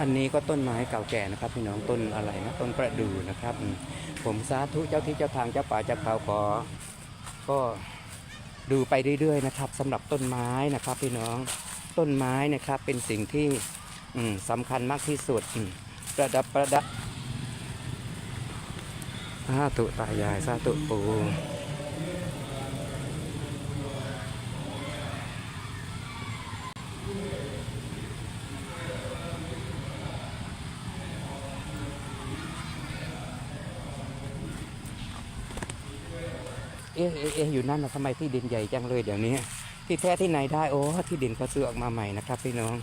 อันนี้ก็ต้นไม้เก่าแก่นะครับพี่น้องต้นอะไรนะต้นประดู่นะครับ ผมสาธุเจ้าที่เจ้าทางเจ้าป่าเจ้าเขาขอก็ดูไปเรื่อยๆนะครับสำหรับต้นไม้นะครับพี่น้องต้นไม้นะครับเป็นสิ่งที่อืมสำคัญมากที่สุดประดับประดับสาธุตายายสาธุปู่ อ๊ะเอ๊ะเอ๊ะอยู่นั่นนะทำไมที่ดินใหญ่จังเลยเดี๋ยวนี้ ที่แท้ที่ไหนได้โอ้ที่ดินเขาซื้อออกมาใหม่นะครับพี่น้อง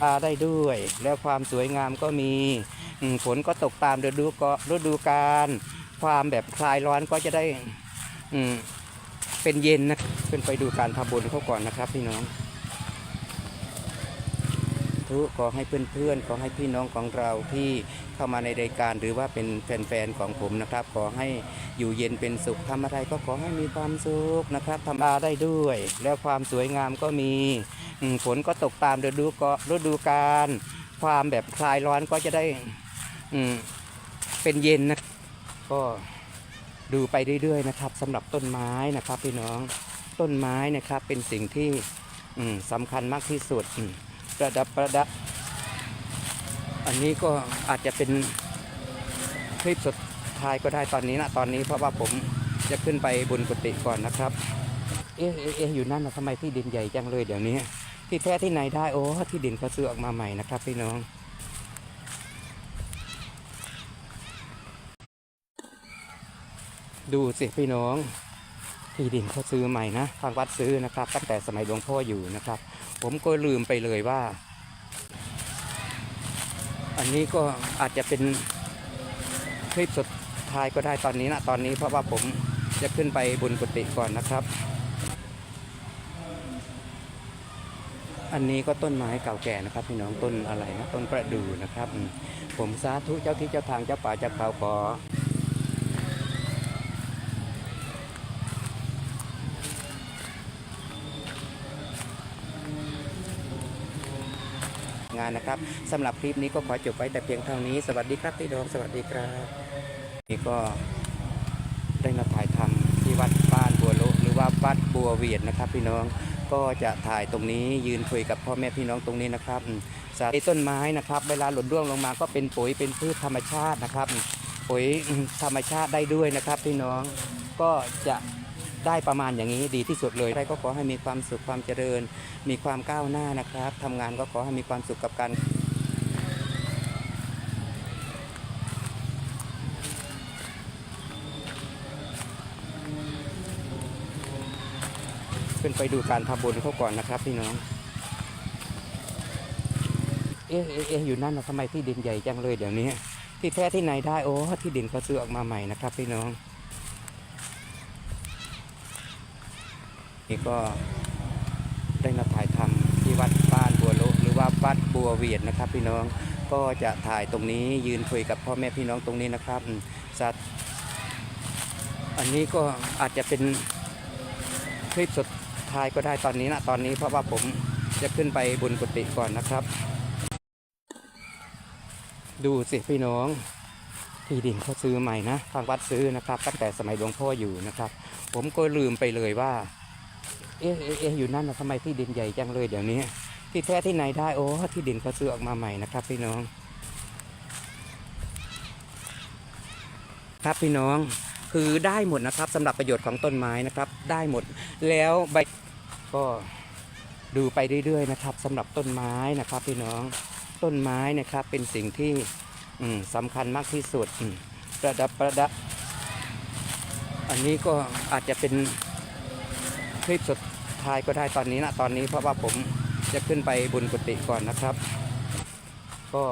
ปลาได้ด้วย แล้วความสวยงามก็มีฝนก็ตกตามฤดูก็ฤดูกาลความแบบคลายร้อนก็จะได้อืม เป็นเย็นนะขึ้นไปดูการทำบุญเขาก่อนนะครับพี่น้องทุกขอให้เพื่อนๆขอให้พี่น้องของเราที่เข้ามาในรายการหรือว่าเป็นแฟนๆของผมนะครับ ขอให้อยู่เย็นเป็นสุขทำอะไรก็ขอให้มีความสุขนะครับทำปลาได้ด้วย แล้วความสวยงามก็มีฝนก็ตกตามฤดูก็ฤดูกาลความแบบคลายร้อนก็จะได้อืเป็นเย็นนะก็ ดูไปเรื่อยๆนะครับสำหรับต้นไม้นะครับพี่น้องต้นไม้นะครับเป็นสิ่งที่อืมสำคัญมากที่สุดประดับประดับ อันนี้ก็อาจจะเป็นคลิปสุดท้ายก็ได้ตอนนี้นะตอนนี้เพราะว่าผมจะขึ้นไปบนกุฏิก่อนนะครับ เอ๊ะเอ๊ะเอ๊ะอยู่นั่นนะทำไมที่ดินใหญ่จังเลยเดี๋ยวนี้ ที่แท้ที่ไหนได้โอ้ที่ดินเขาซื้อออกมาใหม่นะครับพี่น้อง ดูสิพี่น้องที่ดินเขาซื้อใหม่นะทางวัดซื้อนะครับ ตั้งแต่สมัยหลวงพ่ออยู่นะครับ ผมก็ลืมไปเลยว่า อันนี้ก็อาจจะเป็นคลิปสุดท้ายก็ได้ตอนนี้นะตอนนี้เพราะว่าผมจะขึ้นไปบนกุฏิก่อนนะครับ อันนี้ก็ต้นไม้เก่าแก่นะครับ พี่น้องต้นอะไรนะต้นประดู่นะครับ ผมสาธุเจ้าที่เจ้าทางเจ้าป่าเจ้าเขาขอ นนะครับสำหรับคลิปนี้ก็ขอจบไว้แต่เพียงเท่านี้ สวัสดีครับพี่น้องสวัสดีครับนี่ก็ได้มาถ่ายทำที่วัดบ้านบัวโลหรือว่าวัดบัวเวียดนะครับ พี่น้องก็จะถ่ายตรงนี้ยืนคุยกับพ่อแม่พี่น้องตรงนี้นะครับสาต้นไม้นะครับ เวลาหล่นร่วงลงมาก็เป็นปุ๋ยเป็นพืชธรรมชาตินะครับ ปุ๋ยธรรมชาติได้ด้วยนะครับ พี่น้องก็จะ ได้ประมาณอย่างนี้ดีที่สุดเลยใครก็ขอให้มีความสุขความเจริญ มีความก้าวหน้านะครับทำงานก็ขอให้มีความสุขกับการขึ้นไปดูการทำบุญเขาก่อนนะครับพี่น้อง เอ๊ะเอ๊ะเอ๊ะอยู่นั่นนะทำไมที่ดินใหญ่จังเลยเดี๋ยวนี้ ที่แท้ที่ไหนได้โอ้ที่ดินเขาซื้อออกมาใหม่นะครับพี่น้อง นี่ก็ได้มาถ่ายทำที่วัดบ้านบัวโลหรือว่าวัดบัวเวียดนะครับ พี่น้องก็จะถ่ายตรงนี้ยืนคุยกับพ่อแม่พี่น้องตรงนี้นะครับอืมสัตว์อันนี้ก็อาจจะเป็นคลิปสุดท้ายก็ได้ตอนนี้นะตอนนี้เพราะว่าผมจะขึ้นไปบนกุฏิก่อนนะครับ ดูสิพี่น้องที่ดินเขาซื้อใหม่นะทางวัดซื้อนะครับ ตั้งแต่สมัยหลวงพ่ออยู่นะครับ ผมก็ลืมไปเลยว่า เอ๊ะเอ๊ะอยู่นั่นนะทำไมที่ดินใหญ่จังเลยเดี๋ยวนี้ ที่แท้ที่ไหนได้โอ้ที่ดินเขาซื้อออกมาใหม่นะครับพี่น้อง ครับพี่น้องคือได้หมดนะครับสำหรับประโยชน์ของต้นไม้นะครับ ได้หมดแล้วใบก็ดูไปเรื่อยๆนะครับสำหรับต้นไม้นะครับพี่น้องต้นไม้นะครับเป็นสิ่งที่อืมสำคัญมากที่สุดประดับประดับ อันนี้ก็อาจจะเป็นคลิปสด ท้ายก็ได้ตอนนี้นะตอนนี้เพราะว่าผมจะขึ้นไปบนกุฏิก่อนนะครับ ก็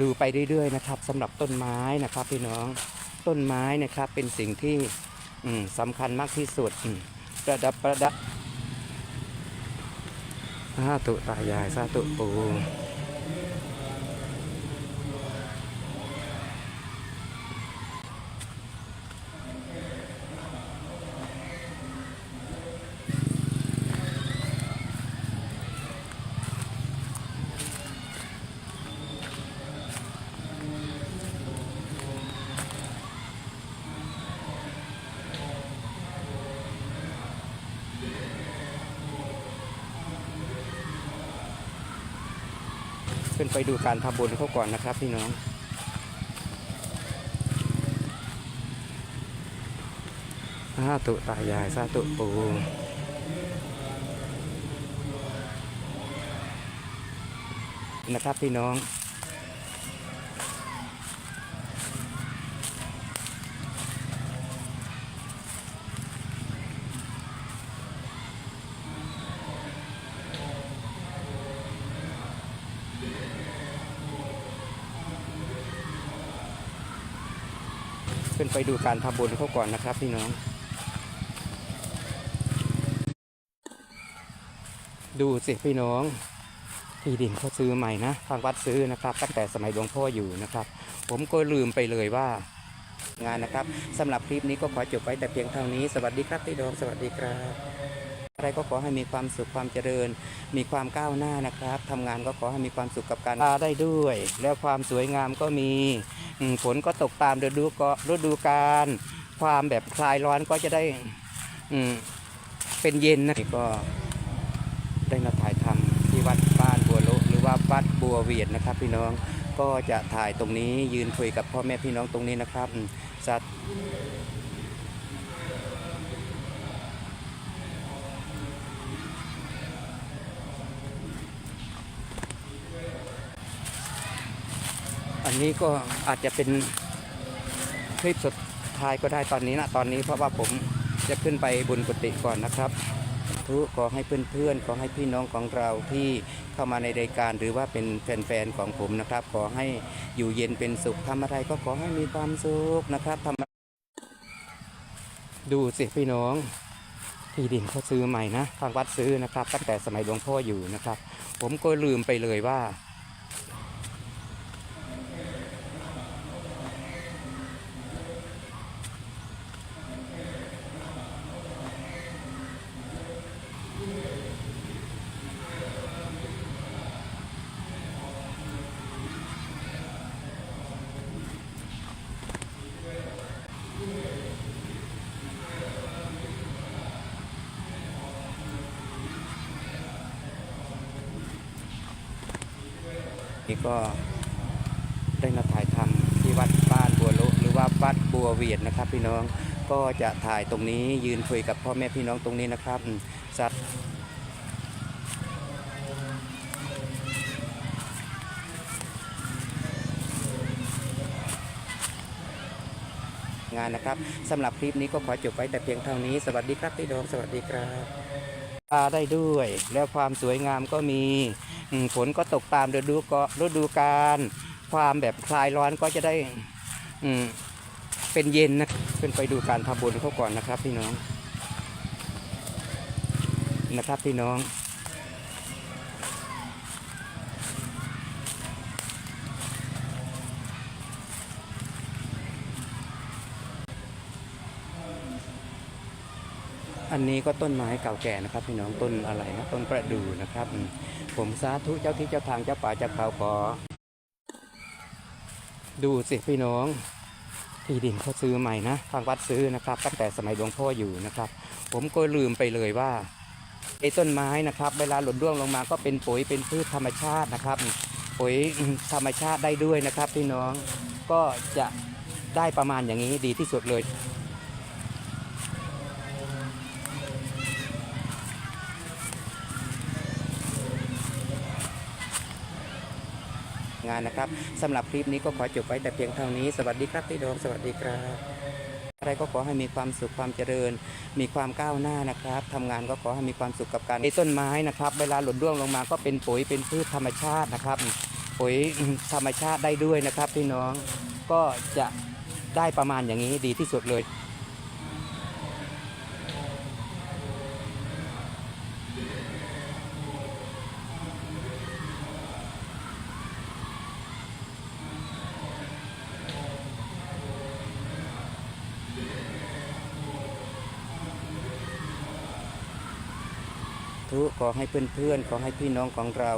ดูไปเรื่อยๆนะครับสำหรับต้นไม้นะครับพี่น้องต้นไม้นะครับเป็นสิ่งที่อืมสำคัญมากที่สุดประดับประดับสาธุตายายสาธุปู่ ขึ้นไปดูการทำบุญเขาก่อนนะครับพี่น้องสาธุตายายสาธุปู่นะครับพี่น้อง ขึ้นไปดูการทำบุญเขาก่อนนะครับพี่น้อง ดูสิพี่น้องที่ดินเขาซื้อใหม่นะทางวัดซื้อนะครับ ตั้งแต่สมัยหลวงพ่ออยู่นะครับ ผมก็ลืมไปเลยว่างานนะครับสำหรับคลิปนี้ก็ขอจบไว้แต่เพียงเท่านี้ สวัสดีครับพี่น้อง สวัสดีครับ อะไรก็ขอให้มีความสุขความเจริญ มีความก้าวหน้านะครับทำงานก็ขอให้มีความสุขกับการาได้ด้วย แล้วความสวยงามก็มีฝนก็ตกตามฤดูก็ฤดูกาลความแบบคลายร้อนก็จะได้อืเป็นเย็นนะก็ได้มาถ่ายทำที่วัดบ้านบัวโลหรือว่าวัดบัวเวียดนะครับ พี่น้องก็จะถ่ายตรงนี้ยืนคุยกับพ่อแม่พี่น้องตรงนี้นะครับสัต อันนี้ก็อาจจะเป็นคลิปสุดท้ายก็ได้ตอนนี้นะตอนนี้เพราะว่าผมจะขึ้นไปบุญกุฏิก่อนนะครับทุกขอให้เพื่อนๆ ขอให้พี่น้องของเราที่เข้ามาในรายการหรือว่าเป็นแฟนๆของผมนะครับ ขอให้อยู่เย็นเป็นสุขทำอะไรก็ขอให้มีความสุขนะครับทำดูสิพี่น้องที่ดินเขาซื้อใหม่นะทางวัดซื้อนะครับ ตั้งแต่สมัยหลวงพ่ออยู่นะครับ ผมก็ลืมไปเลยว่า นี่ก็ได้มาถ่ายทำที่วัดบ้านบัวโลหรือว่าวัดบัวเวียดนะครับ พี่น้องก็จะถ่ายตรงนี้ยืนคุยกับพ่อแม่พี่น้องตรงนี้นะครับสัตว์งานนะครับสำหรับคลิปนี้ก็ขอจบไว้แต่เพียงเท่านี้ สวัสดีครับพี่น้องสวัสดีครับตาได้ด้วย แล้วความสวยงามก็มี ฝนก็ตกตามฤดูก็ฤดูกาลความแบบคลายร้อนก็จะได้อืเป็นเย็นนะขึ้นไปดูการทำบุญเขาก่อนนะครับพี่น้องนะครับพี่น้อง อันนี้ก็ต้นไม้เก่าแก่นะครับ พี่น้องต้นอะไรนะต้นประดู่นะครับ ผมสาธุเจ้าที่เจ้าทางเจ้าป่าเจ้าเขาขอ ดูสิพี่น้องที่ดินเขาซื้อใหม่นะทางวัดซื้อนะครับตั้งแต่สมัยหลวงพ่ออยู่นะครับ ผมก็ลืมไปเลยว่าไอ้ต้นไม้นะครับ เวลาหล่นร่วงลงมาก็เป็นปุ๋ยเป็นพืชธรรมชาตินะครับ ปุ๋ยธรรมชาติได้ด้วยนะครับ พี่น้องก็จะได้ประมาณอย่างนี้ดีที่สุดเลย งานนะครับสำหรับคลิปนี้ก็ขอจบไว้แต่เพียงเท่านี้สวัสดีครับพี่น้องสวัสดีครับอะไรก็ขอให้มีความสุขความเจริญ มีความก้าวหน้านะครับทำงานก็ขอให้มีความสุขกับการไอ้ต้นไม้นะครับ เวลาหล่นร่วงลงมาก็เป็นปุ๋ยเป็นพืชธรรมชาตินะครับ ปุ๋ยธรรมชาติได้ด้วยนะครับพี่น้องก็จะได้ประมาณอย่างนี้ดีที่สุดเลย ทุกขอให้เพื่อนๆขอให้พี่น้องของเรา